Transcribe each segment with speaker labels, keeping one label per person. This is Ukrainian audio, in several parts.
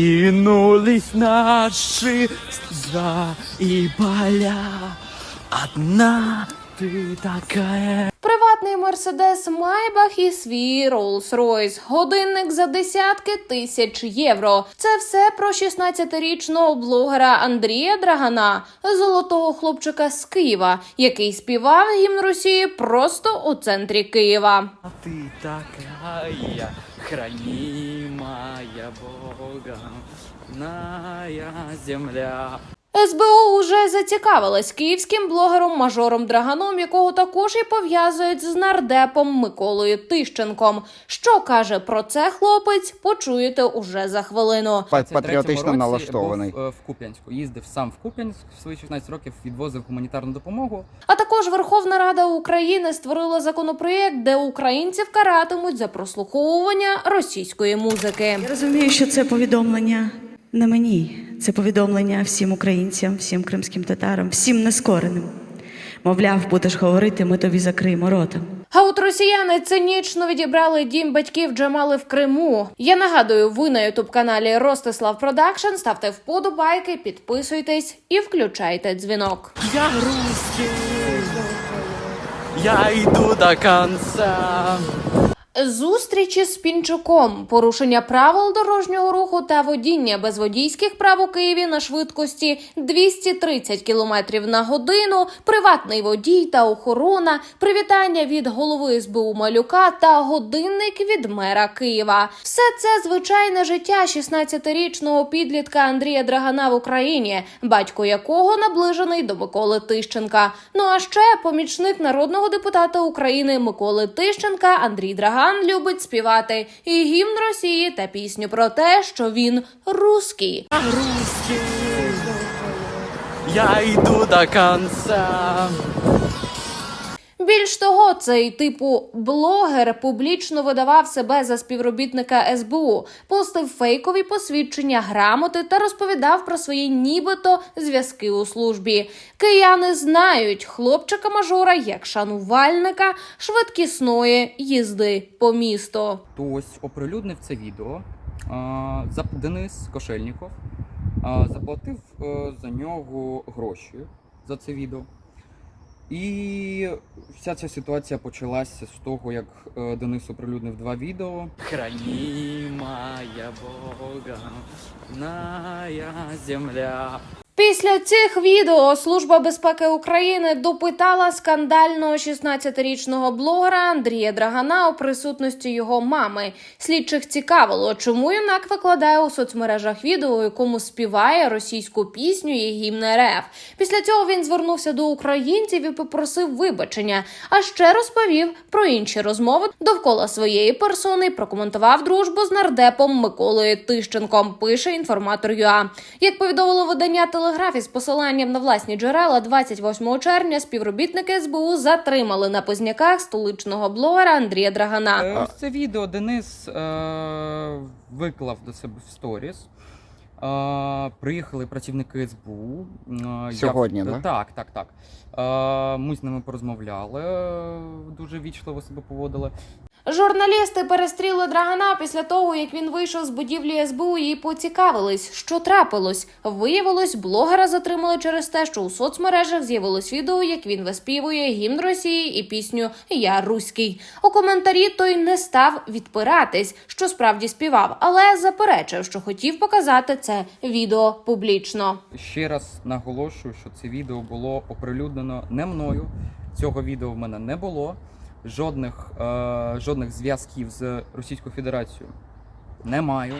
Speaker 1: Кинулись наши слеза и боля. Одна ты такая.
Speaker 2: Приватний мерседес Майбах і свій Rolls-Royce. Годинник за десятки тисяч євро. Це все про 16-річного блогера Андрія Драгана, золотого хлопчика з Києва, який співав гімн Росії просто у центрі Києва.
Speaker 1: А ты такая, хранимая Богом, Бога, земля.
Speaker 2: СБУ уже зацікавилась київським блогером мажором Драганом, якого також і пов'язують з нардепом Миколою Тищенком. Що каже про це хлопець, почуєте уже за хвилину.
Speaker 3: Па-
Speaker 4: 23-му
Speaker 3: патріотично налаштований.
Speaker 4: Був е, в Куп'янську. Їздив сам в Куп'янськ в свої 16 років, відвозив гуманітарну допомогу.
Speaker 2: А також Верховна Рада України створила законопроєкт, де українців каратимуть за прослуховування російської музики.
Speaker 5: Я розумію, що це повідомлення не мені, це повідомлення всім українцям, всім кримським татарам, всім нескореним. Мовляв, будеш говорити, ми тобі закриємо рота.
Speaker 2: А от росіяни цинічно відібрали дім батьків Джамали в Криму. Я нагадую, ви на ютуб каналі Ростислав Продакшн. Ставте вподобайки, підписуйтесь і включайте дзвінок.
Speaker 1: Я русский, я иду до конца.
Speaker 2: Зустрічі з Пінчуком, порушення правил дорожнього руху та водіння без водійських прав у Києві на швидкості 230 км на годину, приватний водій та охорона, привітання від голови СБУ Малюка та годинник від мера Києва. Все це звичайне життя 16-річного підлітка Андрія Драгана в Україні, батько якого наближений до Миколи Тищенка. Ну а ще помічник народного депутата України Миколи Тищенка Андрій Драган любить співати і гімн Росії та пісню про те, що він русський.
Speaker 1: Русський, я йду до конца.
Speaker 2: Більш того, цей типу блогер публічно видавав себе за співробітника СБУ, постив фейкові посвідчення, грамоти та розповідав про свої нібито зв'язки у службі. Кияни знають хлопчика мажора як шанувальника швидкісної їзди по місту.
Speaker 4: Хтось оприлюднив це відео. А, Денис Кошельніков заплатив е, за нього гроші за це відео. І вся ця ситуація почалася з того, як е, Денис оприлюднив два відео.
Speaker 1: Хранимая Бога, ная земля.
Speaker 2: Після цих відео Служба безпеки України допитала скандального 16-річного блогера Андрія Драгана у присутності його мами. Слідчих цікавило, чому юнак викладає у соцмережах відео, якому співає російську пісню і гімн РФ. Після цього він звернувся до українців і попросив вибачення. А ще розповів про інші розмови довкола своєї персони. Прокоментував дружбу з нардепом Миколою Тищенком. Пише інформатор ЮА. Як повідомило видання Телеграф із посиланням на власні джерела, 28 червня співробітники СБУ затримали на позняках столичного блогера Андрія Драгана.
Speaker 4: Е, Ось це відео Денис е, виклав до себе в сторіс. Е, приїхали працівники СБУ. Е,
Speaker 3: Сьогодні,
Speaker 4: я,
Speaker 3: да?
Speaker 4: Так, так, так. Е, ми з ними порозмовляли, е, дуже вічливо себе поводили.
Speaker 2: Журналісти перестріли Драгана після того, як він вийшов з будівлі СБУ і поцікавились, що трапилось. Виявилось, блогера затримали через те, що у соцмережах з'явилось відео, як він виспівує гімн Росії і пісню Я руський. У коментарі той не став відпиратись, що справді співав, але заперечив, що хотів показати це відео публічно.
Speaker 4: Ще раз наголошую, що це відео було оприлюднено не мною. Цього відео в мене не було. Жодних, е, жодних зв'язків з Російською Федерацією не маю.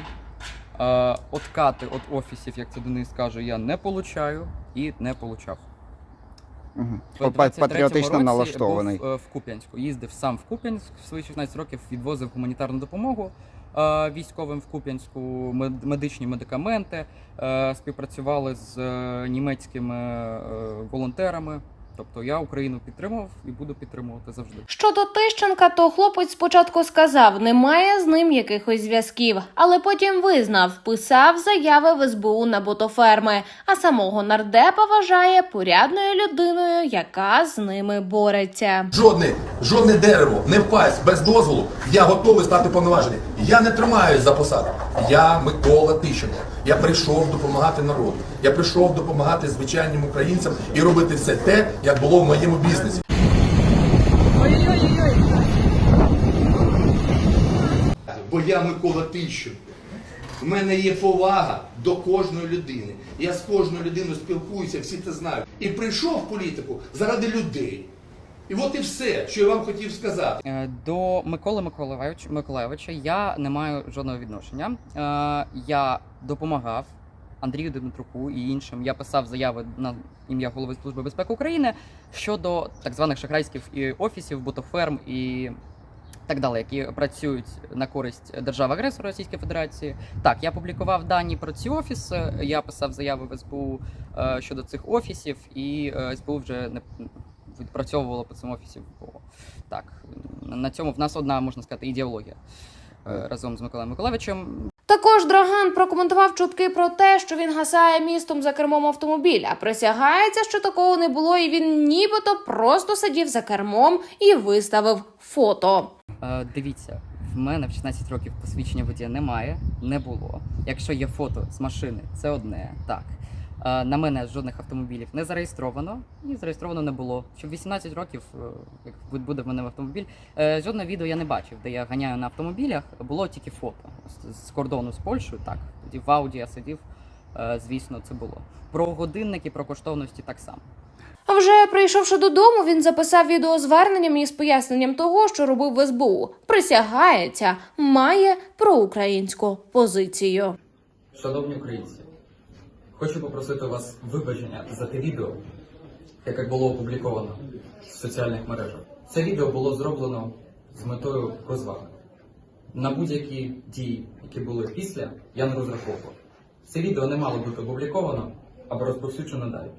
Speaker 4: Е, откати від офісів, як це Денис каже, я не получаю і не получав. В
Speaker 3: Патріотично
Speaker 4: році
Speaker 3: налаштований.
Speaker 4: Був е, в Куп'янську. Їздив сам в Куп'янськ в свої 16 років, відвозив гуманітарну допомогу е, військовим в Куп'янську, медичні медикаменти, е, співпрацювали з е, німецькими волонтерами. Тобто я Україну підтримував і буду підтримувати завжди.
Speaker 2: Щодо Тищенка, то хлопець спочатку сказав, немає з ним якихось зв'язків, але потім визнав, писав заяви в СБУ на ботоферми, а самого нардепа вважає порядною людиною, яка з ними бореться.
Speaker 6: Жодне, жодне дерево не впасть без дозволу. Я готовий стати повноважений. Я не тримаюсь за посаду. Я Микола Тищенко. Я прийшов допомагати народу. Я прийшов допомагати звичайним українцям і робити все те, як було в моєму бізнесі. Бо я Микола Тищенко. У мене є повага до кожної людини. Я з кожною людиною спілкуюся, всі це знають. І прийшов в політику заради людей. І от і все, що я вам хотів сказати.
Speaker 4: Е, До Миколи Миколаївича, Миколаївича я не маю жодного відношення. Е, Я допомагав Андрію Дмитруку і іншим. Я писав заяви на ім'я голови Служби безпеки України щодо так званих шахрайських і офісів, ботоферм і так далі, які працюють на користь держави-агресора Російської Федерації. Так, я публікував дані про ці офіси. Я писав заяви в СБУ е, щодо цих офісів, і е, СБУ вже не відпрацьовувало по цим офісам. Бо так на цьому в нас одна можна сказати ідеологія е, разом з Миколаєм Миколаївичем.
Speaker 2: Також Драган прокоментував чутки про те, що він гасає містом за кермом автомобіля. Присягається, що такого не було, і він нібито просто сидів за кермом і виставив фото.
Speaker 4: Е, Дивіться, в мене в 16 років посвідчення водія немає, не було. Якщо є фото з машини, це одне. Так. Е, На мене жодних автомобілів не зареєстровано і зареєстровано не було. Що в 18 років, е, як бу- буде в мене автомобіль, е, жодного відео я не бачив, де я ганяю на автомобілях. Було тільки фото з- кордону з Польщею. Так, тоді в Ауді я сидів. Звісно, це було. Про годинники, про коштовності так само.
Speaker 2: А вже прийшовши додому, він записав відеозверненням із поясненням того, що робив в СБУ. Присягається, має проукраїнську позицію.
Speaker 4: Шановні українці, хочу попросити вас вибачення за те відео, яке було опубліковано в соціальних мережах. Це відео було зроблено з метою розваги. На будь-які дії, які були після, я не розраховував. Це відео не мало бути опубліковано або розповсюджено далі.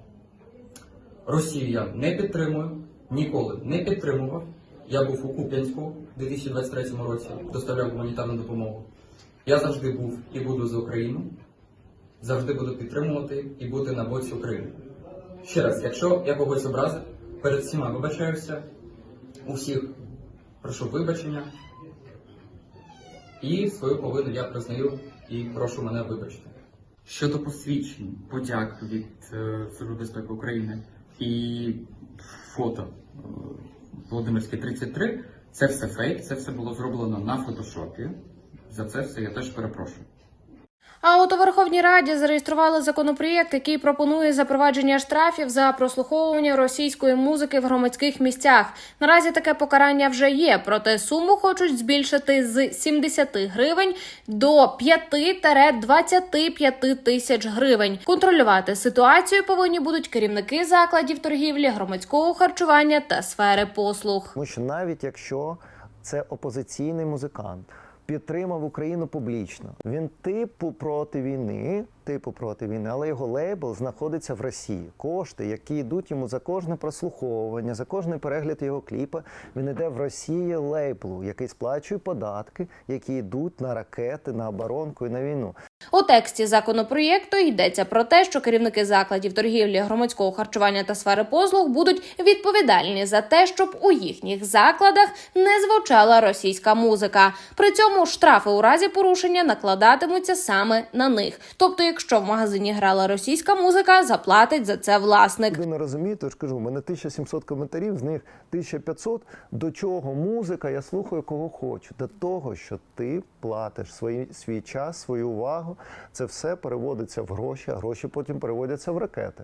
Speaker 4: Росію я не підтримую, ніколи не підтримував. Я був у Куп'янську у 2023 році, доставляв гуманітарну допомогу. Я завжди був і буду за Україну, завжди буду підтримувати і бути на боці України. Ще раз, якщо я когось образив, перед всіма вибачаюся, у всіх прошу вибачення, і свою провину я признаю і прошу мене вибачити. Щодо посвідчень, подяк від е, Служби безпеки України і фото е, Володимирське 33, це все фейк, це все було зроблено на фотошопі. За це все я теж перепрошую.
Speaker 2: А от у Верховній Раді зареєстрували законопроєкт, який пропонує запровадження штрафів за прослуховування російської музики в громадських місцях. Наразі таке покарання вже є, проте суму хочуть збільшити з 70 гривень до 5-25 тисяч гривень. Контролювати ситуацію повинні будуть керівники закладів торгівлі, громадського харчування та сфери послуг.
Speaker 7: Тому що навіть якщо це опозиційний музикант, підтримав Україну публічно, він типу проти війни, типу проти війни, але його лейбл знаходиться в Росії. Кошти, які йдуть йому за кожне прослуховування, за кожний перегляд його кліпа, він йде в Росії лейблу, який сплачує податки, які йдуть на ракети, на оборонку і на війну.
Speaker 2: У тексті законопроєкту йдеться про те, що керівники закладів торгівлі, громадського харчування та сфери послуг будуть відповідальні за те, щоб у їхніх закладах не звучала російська музика. При цьому штрафи у разі порушення накладатимуться саме на них. Тобто, якщо в магазині грала російська музика, заплатить за це власник.
Speaker 7: Ви не розумієте, я ж кажу, у мене 1700 коментарів, з них 1500. До чого музика, я слухаю кого хочу. До того, що ти платиш свій, свій час, свою увагу. Це все переводиться в гроші, а гроші потім переводяться в ракети.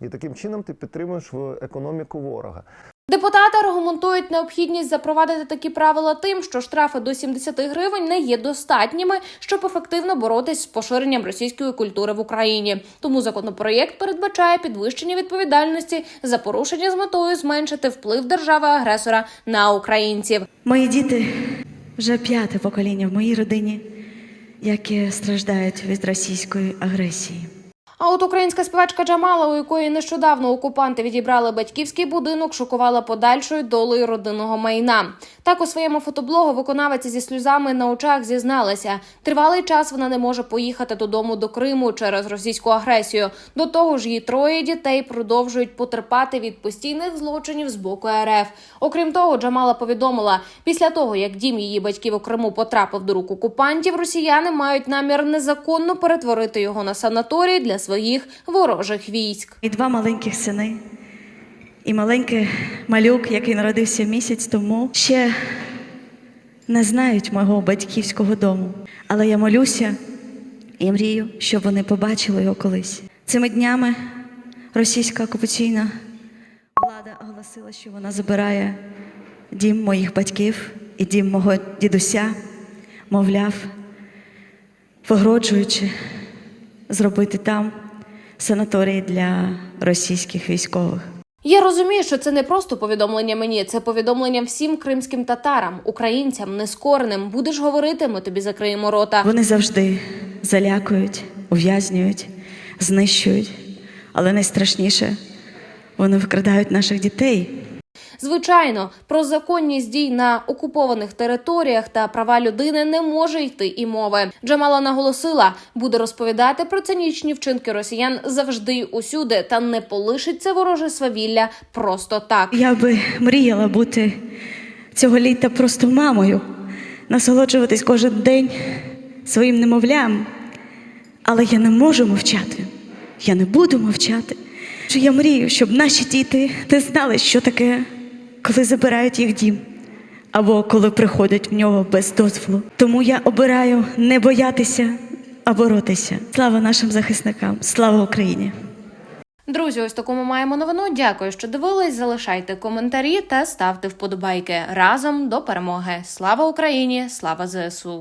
Speaker 7: І таким чином ти підтримуєш в економіку ворога.
Speaker 2: Депутати аргументують необхідність запровадити такі правила тим, що штрафи до 70 гривень не є достатніми, щоб ефективно боротись з поширенням російської культури в Україні. Тому законопроєкт передбачає підвищення відповідальності за порушення з метою зменшити вплив держави-агресора на українців.
Speaker 5: Мої діти вже п'яте покоління в моїй родині, які страждають від російської агресії.
Speaker 2: А от українська співачка Джамала, у якої нещодавно окупанти відібрали батьківський будинок, шокувала подальшою долею родинного майна. Так у своєму фотоблогу виконавиця зі сльозами на очах зізналася. Тривалий час вона не може поїхати додому до Криму через російську агресію. До того ж, її троє дітей продовжують потерпати від постійних злочинів з боку РФ. Окрім того, Джамала повідомила, після того як дім її батьків у Криму потрапив до рук окупантів, росіяни мають намір незаконно перетворити його на санаторій для своїх ворожих військ.
Speaker 5: І два маленьких сини, і маленький малюк, який народився місяць тому, ще не знають мого батьківського дому. Але я молюся і мрію, щоб вони побачили його колись. Цими днями російська окупаційна влада оголосила, що вона забирає дім моїх батьків і дім мого дідуся, мовляв, погроджуючи зробити там санаторій для російських військових.
Speaker 2: Я розумію, що це не просто повідомлення мені, це повідомлення всім кримським татарам, українцям, нескореним. Будеш говорити, ми тобі закриємо рота.
Speaker 5: Вони завжди залякують, ув'язнюють, знищують, але найстрашніше вони викрадають наших дітей.
Speaker 2: Звичайно, про законність дій на окупованих територіях та права людини не може йти і мови. Джамала наголосила, буде розповідати про цинічні вчинки росіян завжди усюди, та не полишить це вороже свавілля просто так.
Speaker 5: Я би мріяла бути цього літа просто мамою, насолоджуватись кожен день своїм немовлям. Але я не можу мовчати. Я не буду мовчати. Що я мрію, щоб наші діти не знали, що таке, коли забирають їх дім, або коли приходять в нього без дозволу. Тому я обираю не боятися, а боротися. Слава нашим захисникам! Слава Україні!
Speaker 2: Друзі, ось таку ми маємо новину. Дякую, що дивились. Залишайте коментарі та ставте вподобайки разом до перемоги. Слава Україні! Слава ЗСУ!